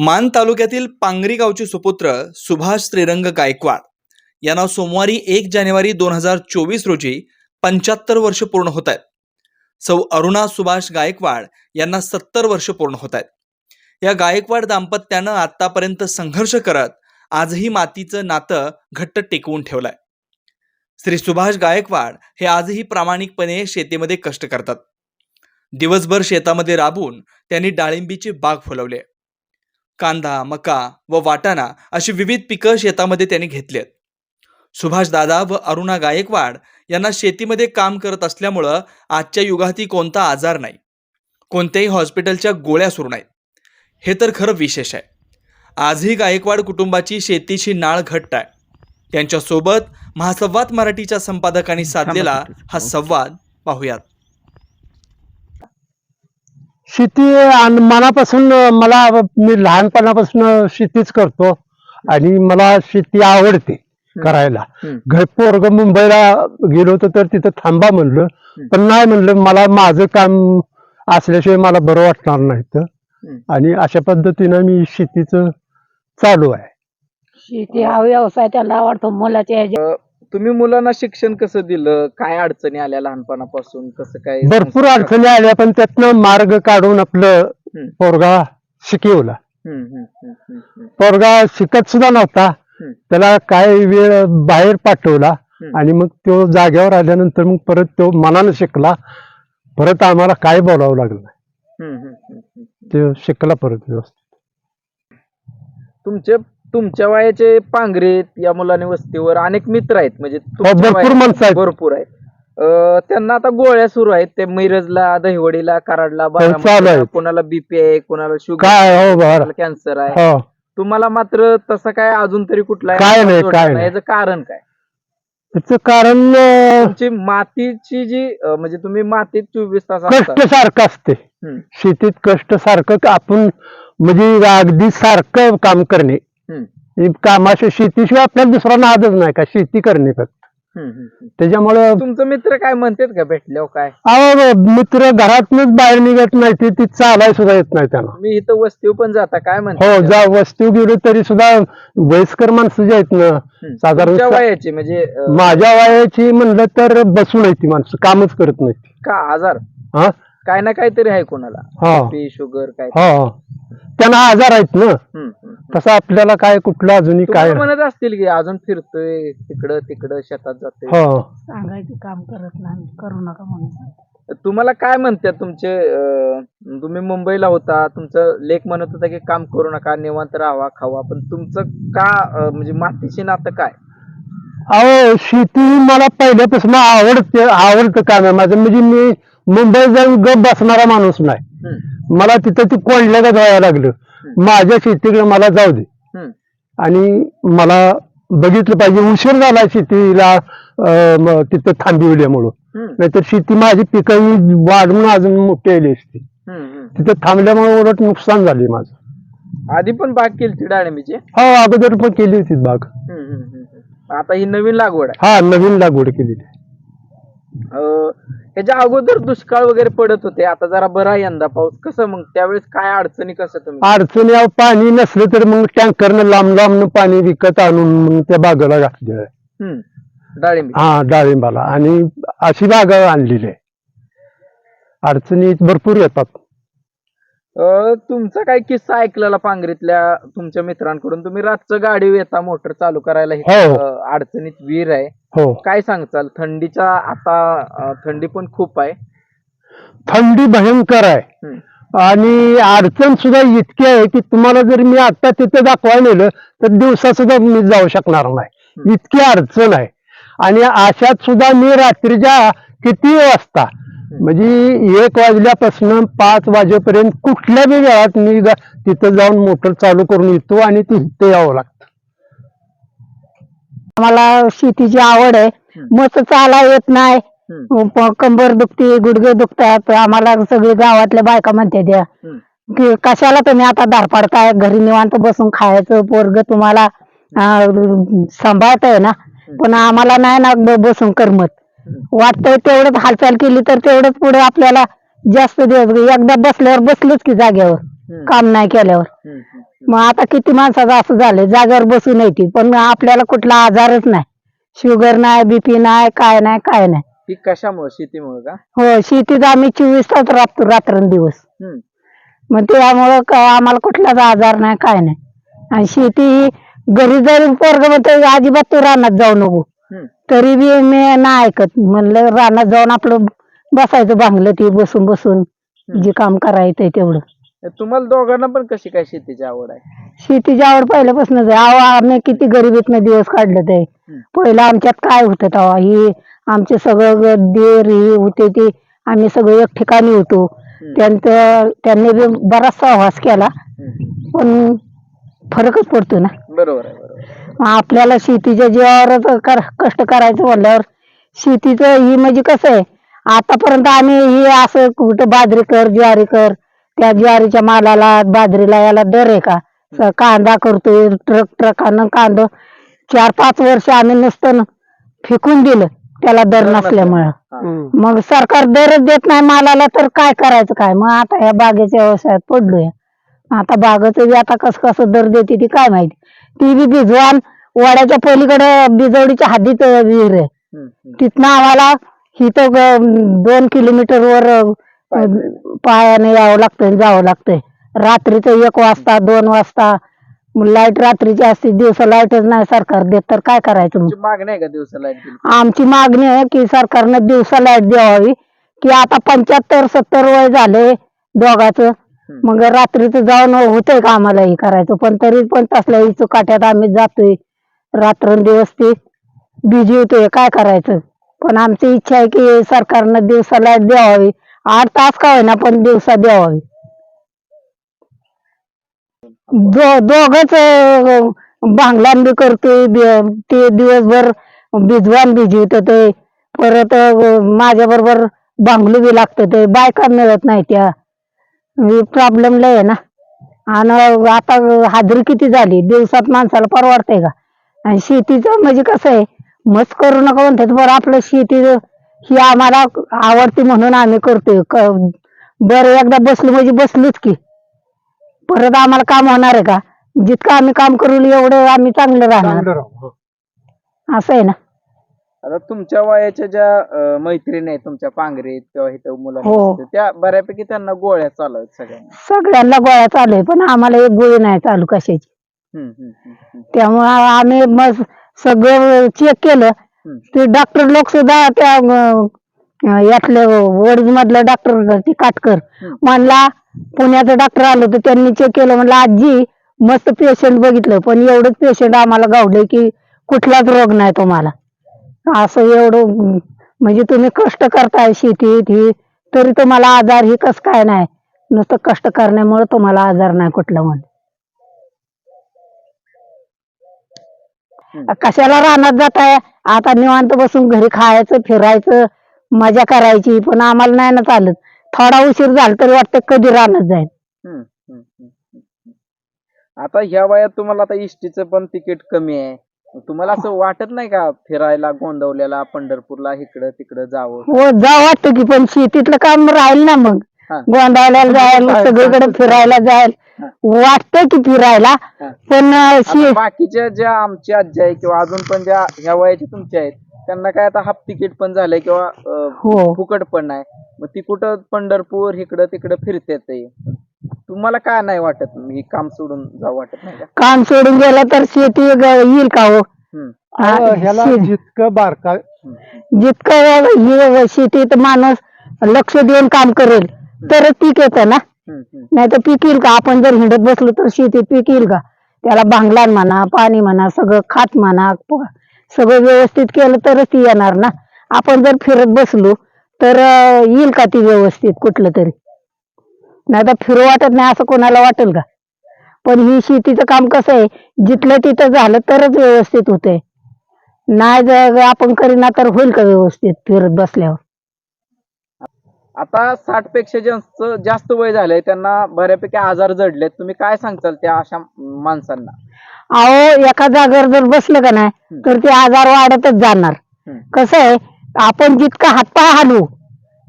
मान तालुक्यातील पांगरी गावचे सुपुत्र सुभाष श्रीरंग गायकवाड. यांना सोमवारी एक जानेवारी दोन हजार चोवीस रोजी पंच्याहत्तर वर्ष पूर्ण होत आहेत. सौ अरुणा सुभाष गायकवाड यांना सत्तर वर्ष पूर्ण होत आहेत. या गायकवाड दाम्पत्यानं आतापर्यंत संघर्ष करत आजही मातीचं नातं घट्ट टेकवून ठेवलंय. श्री सुभाष गायकवाड हे आजही प्रामाणिकपणे शेतीमध्ये कष्ट करतात. दिवसभर शेतामध्ये राबून त्यांनी डाळिंबीची बाग फुलवली कांदा मका व वाटाणा अशी विविध पिकं शेतामध्ये त्यांनी घेतली आहेत सुभाष दादा व अरुणा गायकवाड यांना शेतीमध्ये काम करत असल्यामुळं आजच्या युगातही कोणता आजार नाही. कोणत्याही हॉस्पिटलच्या गोळ्या सुरू नाहीत. हे तर खरं विशेष आहे. आजही गायकवाड कुटुंबाची शेतीची नाळ घट्ट आहे. त्यांच्यासोबत महासंवाद मराठीच्या संपादकांनी साधलेला हा संवाद पाहूयात. शेती आणि मनापासून मला मी लहानपणापासून शेतीच करतो आणि मला शेती आवडते करायला. घर पोरग मुंबईला गेलो होतो तर तिथं थांबा म्हणलं पण नाही म्हणलं मला माझं काम असल्याशिवाय मला बरं वाटणार नाही तर आणि अशा पद्धतीनं मी शेतीचं चालू आहे. शेती हा व्यवसाय त्याला आवडतो मुलाच्या ह्याच्या तुम्ही मुलांना शिक्षण कसं दिलं काय अडचणी आल्या लहानपणापासून कसं काय भरपूर अडचणी आल्या पण त्यातनं मार्ग काढून आपलं हम्म. पोरगा शिकवला हम्म, हम्म, हम्म, हम्म, हम्म. पोरगा शिकत सुद्धा नव्हता हम्म. त्याला काही वेळ बाहेर पाठवला हम्म. आणि मग तो जागेवर आल्यानंतर मग परत तो मनानं शिकला परत आम्हाला काय बोलावं लागलं नाही. हम्म, हम्म, हम्म, हम्म. तो शिकला परत व्यवस्थित तुमचे तुमच्या वयाचे पांगरेत या मुलाने वस्तीवर अनेक मित्र आहेत म्हणजे तुमच्या हो, भरपूर वयाचे माणसं आहेत. भरपूर आहेत. अं, त्यांना आता गोळ्या सुरू आहेत ते मिरजला दहिवडीला कराडला हो, चालू बारामतीला, आहेत. कोणाला बीपी आहे कोणाला शुगर काय हो बरं. कॅन्सर आहे. हो. तुम्हाला मात्र तसं काय अजून तरी कुठला काय नाही, काय नाही. याचं कारण काय? त्याचं कारण अं, तुमची मातीची जी अं, म्हणजे तुम्ही मातीत चोवीस तास असता. कष्ट सारखं असते. हम्म, शेतीत कष्ट सारखं आपण म्हणजे अगदी सारखं काम करणे. हे कामाशी शेतीशिवाय आपल्याला दुसरा नादच नाही का? शेती करणे फक्त. त्याच्यामुळं तुमचं मित्र काय म्हणतात का भेटल्यावर काय? अहो मित्र घरातनच बाहेर निघत नाही ते ती चालाय सुद्धा येत नाही त्यांना मी इथं वस्तीवर पण जाता काय हो म्हणतात जा वस्तू गेलो तरी सुद्धा वयस्कर माणसं जी आहेत ना. साधारण तुमच्या वयाची म्हणजे अं, माझ्या वयाची म्हणलं तर बसून आहे ती माणसं कामच करत नाही का आजार? हा? काय ना काहीतरी आहे कोणाला. हा. बी शुगर काय हा. त्यांना आजार आहेत ना. हम्म, हम्म. तसं आपल्याला काय कुठलं अजूनही काय तुम्हाला म्हणत असतील की अजून फिरतोय तिकडं तिकडं शेतात जातोय. हो. सांगायचं काम करत नाही करू नका म्हणून तुम्हाला काय म्हणतात तुमचे अं, तुम्ही मुंबईला होता तुमचं लेख म्हणत होता की काम करू नका निवांत राहावा खावा पण तुमचं का अं, म्हणजे मातीशी नातं काय? अहो शेती मला पहिल्यापासून आवडते आवडतं काम आहे. माझं म्हणजे मी मुंबईत जाऊन गप बसणारा माणूस नाही. मला तिथं ती कोंडल्या का जायला लागलं. माझ्या शेतीकडे मला जाऊ दे. आणि मला बघितलं पाहिजे उशीर झाला शेतीला तिथं थांबिवल्यामुळं. नाहीतर शेती माझी पिकं वाढून अजून मोठी आली असती. तिथं थांबल्यामुळे उलट नुकसान झाले माझं. आधी पण बाग केली डाळिंबीची? हो अगोदर पण केली होती बाग. आता ही नवीन लागवड हा नवीन लागवड केलेली ह्याच्या अगोदर दुष्काळ वगैरे पडत होते. आता जरा बरा यंदा पाऊस. कसं मग? त्यावेळेस काय अडचणी कसं तुम्ही? अडचणी अहो, पाणी नसलं तर मग टँकरनं लांब लांब पाणी विकत आणून मग त्या बागेला घातलेलं आहे. हम्म, डाळिंबी. हा डाळिंबाला. आणि अशी बाग आणलेली आहे. अडचणी भरपूर येतात. अं, तुमचा काय किस्सा ऐकलेला पांगरीतल्या तुमच्या मित्रांकडून? तुम्ही रातचं गाडी येता मोटर चालू करायला हे, हो. अं, अडचणीत वीर आहे. हो. काय सांगचाल थंडीच्या आता अं, थंडी पण खूप आहे. थंडी भयंकर आहे. हम्म, आणि अडचण सुद्धा इतकी आहे की तुम्हाला जर मी आता तिथे दाखवायला नेलं तर दिवसा सुद्धा मी जाऊ शकणार नाही. इतकी अडचण आहे. आणि अशात सुद्धा मी रात्रीच्या किती वाजता म्हणजे एक वाजल्यापासून पाच वाजेपर्यंत कुठल्या बी वेळात मी गा- तिथं जाऊन मोटर चालू करून येतो आणि तिथे यावं लागतं. आम्हाला शेतीची आवड आहे. मस्त चाला येत नाही. प- कंबर दुखते गुडघे दुखतात. आम्हाला सगळी गावातल्या बायका म्हणते त्या हम्म, की कशाला तुम्ही आता धार पाडताय घरी निवांत बसून खायचं पोरग तुम्हाला अं, सांभाळताय ना. पण आम्हाला नाही ना ब- बसून करमत. वाटतंय तेवढंच हालचाल केली तर तेवढंच पुढे आपल्याला जास्त दिवस एकदा बसल्यावर बसलोच की जागेवर. काम नाही केल्यावर. मग आता किती माणसाचं असं झालंय जागेवर बसून येते पण आपल्याला कुठला आजारच नाही. शुगर नाही बीपी नाही काय नाही काय नाही. ही कशामुळे? शेतीमुळे का? हो शेतीत आम्ही चोवीस तास राबतो रात्रंदिवस. हम्म. मग त्यामुळं आम्हाला कुठलाच आजार नाही काय नाही. आणि शेती ही घरी जरी पोरग म्हणतो अजिबात तू रानात जाऊ नको. हम्म. तरी बी मी नाही ऐकत. म्हणलं रानात जाऊन आपलं बसायचं बांगलं ते बसून बसून जे काम करायचंय तेवढं. तुम्हाला दोघांना पण कशी काय शेतीची आवड आहे शेतीची आवड पहिल्यापासूनच आहे अहो आम्ही किती गरिबीतनं दिवस काढले ते. पहिलं आमच्यात काय होतं तेव्हा ही आमचे सगळं ग- देर ही होते ते आम्ही सगळे एक ठिकाणी होतो. त्यांचं त्यांनी बी बराच सहवास केला हम्म. पण फरकच पडतो ना बरोबर आहे बरोबर आहे. मग आपल्याला शेतीच्या जीवावरच कर- कष्ट करायचं म्हणल्यावर शेतीचं ही म्हणजे कसं आहे आतापर्यंत आम्ही ही असं कुठं बाजरी कर ज्वारी कर त्या ज्वारीच्या मालाला बाजरीला याला दर आहे का? स- कांदा करतोय ट्रक ट्रकानं कांदा. चार पाच वर्ष आम्ही नुसतं फेकून दिलं. त्याला दर दर नसल्यामुळं. हा. मग सरकार दरच देत नाही मालाला तर काय करायचं काय? मग आता या बागेच्या व्यवसायात पडलोय. आता बागाचं बी आता कसं कसं दर देते ती काय माहिती? ती बी भिजवान वाड्याच्या पलीकडे बिजवडीच्या हद्दीत विहीर आहे. हम्म. हम्म. तिथनं आम्हाला इथं ग- दोन किलोमीटर वर पायाने यावं लागतंय जावं लागतंय. रात्रीचं एक वाजता दोन वाजता लाइट रात्रीची असते दिवसा लाईटच नाही सरकार देत तर काय करायचं मग? तुमची मागणी आहे का दिवसा लाइट बिल? आमची मागणी आहे की सरकारनं दिवसा लाइट द्यावी की आता पंच्याहत्तर सत्तर वय झाले दोघाचं. मग रात्रीचं जाऊन होतंय का आम्हाला हे करायचं? पण तरी पण तसल्या इचू काट्यात आम्ही जातोय. रात्रंदिवस ते बिजी होतोय काय करायचं? पण आमची इच्छा आहे की सरकारनं दिवसा लाइट द्यावी. आठ तास का होईना पण दिवसा द्यावावी. दो दोघच भांगलान बी करते ते दिवसभर भिजवान भिजवत ते परत माझ्या बरोबर भांगलू बी लागतं ते बायका मिळत नाही त्या. प्रॉब्लेम लय आहे ना. आणि आता हाजरी किती झाली? दिवसात माणसाला परवडते का? आणि शेतीचं म्हणजे कसं आहे? मस्त करू नका म्हणतात बरं आपलं शेती ही आम्हाला आवडते म्हणून आम्ही करतोय बरं एकदा बसलो म्हणजे बसलोच की परत आम्हाला काम होणार आहे का जितकं आम्ही काम करू एवढं आम्ही चांगलं राहणार. हो. असं आहे ना आता तुमच्या वयाच्या ज्या अं, मैत्रिणी आहेत तुमच्या पांघरीत किंवा इथं मुलं हो. त्या बऱ्यापैकी त्यांना गोळ्या चालू आहेत सगळ्यांना सगळ्यांना गोळ्या चालू आहे पण आम्हाला एक गोळी नाही चालू कशाची हम्म, हम्म, हम्म, हम्म. त्यामुळे आम्ही मग सगळं चेक केलं. ते डॉक्टर लोक सुद्धा त्या अं, यातले वडील मधलं डॉक्टर ती काटकर. म्हणला पुण्याचं डॉक्टर आलं होतं त्यांनी चेक केलं म्हणलं आजी मस्त पेशंट बघितलं पण एवढंच पेशंट आम्हाला गावले की कुठलाच रोग नाही तुम्हाला. असं एवढं अं, म्हणजे तुम्ही कष्ट करताय शेतीत ही तरी तुम्हाला आजार ही कस काय नाही. नुसतं कष्ट करण्यामुळे तुम्हाला आजार नाही कुठला म्हणून. कशाला रानात जाताय? आता निवांत बसून घरी खायचं फिरायचं मजा करायची पण आम्हाला नाही ना चालत. थोडा उशीर झाला तरी वाटतं कधी रानात जाईल. हम्म, हम्म, हम्म, हम्म. आता ह्या वयात तुम्हाला आता इष्टीचं पण तिकीट कमी आहे. मग तुम्हाला असं वाटत नाही का फिरायला गोंदवल्याला पंढरपूरला इकडं तिकडं जावं? हो जा वाटतं की पण शेतीतलं काम राहील ना मग. गोंदावल्याला जायला बाहेर सगळीकडे. फिरायला जायला हा. वाटतं की फिरायला. पण आता शे- बाकीच्या ज्या आमच्या आज्या आहे किंवा अजून पण ज्या ह्या वयाच्या तुमच्या आहेत त्यांना काय आता हाफ तिकीट पण झालंय किंवा अं, हो फुकट पण नाही मग ती कुठं पंढरपूर इकडं तिकडं फिरतेत ते. तुम्हाला काय नाही वाटत ही काम सोडून जाऊ वाटत नाही का काम सोडून गेलं तर शेती ग- येईल का हो हम्म, अहो, ह्याला शे- जितकं बारका हम्म, जितकं ही शेतीत माणूस लक्ष देऊन काम करेल तरच पीक येतं ना. नाही तर पीक येईल का? आपण जर हिंडत बसलो तर शेतीत पीक येईल का? त्याला भांगलान म्हणा पाणी म्हणा सगळं खात म्हणा सगळं व्यवस्थित केलं तरच ती येणार ना. आपण जर फिरत बसलो तर येईल का ती व्यवस्थित कुठलं तरी? नाही तर फिरू वाटत नाही असं कोणाला वाटेल का? पण ही शेतीचं काम कसं आहे? जिथलं तिथं झालं तरच व्यवस्थित होतंय. नाही जर आपण करीना तर होईल का व्यवस्थित फिरत बसल्यावर? आता साठपेक्षा जास्त जास्त वय झालंय त्यांना बऱ्यापैकी आजार जडलेत. तुम्ही काय सांगताल त्या अशा माणसांना? अहो एका जागेवर जर बसलं का नाही तर ते आजार वाढतच जाणार. हम्म. कसं आहे आपण जितकं हातपाय हालू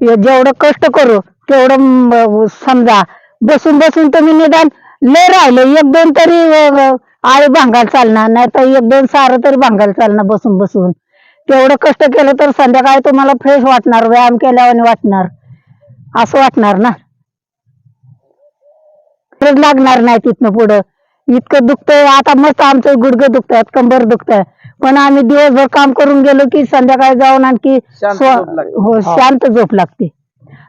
हे जेवढं कष्ट करू तेवढं म- समजा बसून बसून तुम्ही निदान लय राहिलं एक दोन तरी अं, आळी भांगायला चालणार नाही तर एक दोन सारं तरी भांगायला चालणार बसून बसून. तेवढं कष्ट केलं तर संध्याकाळी तुम्हाला फ्रेश वाटणार व्यायाम केल्यावानी वाटणार. असं वाटणार ना? गरज लागणार नाही तिथनं पुढं. इतकं दुखतंय आता मस्त आमचं गुडघे दुखतात कंबर दुखतंय. पण आम्ही दिवसभर काम करून गेलो की संध्याकाळी जाऊन आणखी लागते. हो. शांत झोप लागते.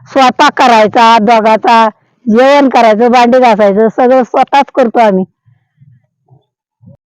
स्वयंपाक करायचा दोघाचा जेवण करायचं भांडी घासायचं सगळं स्वतःच करतो आम्ही.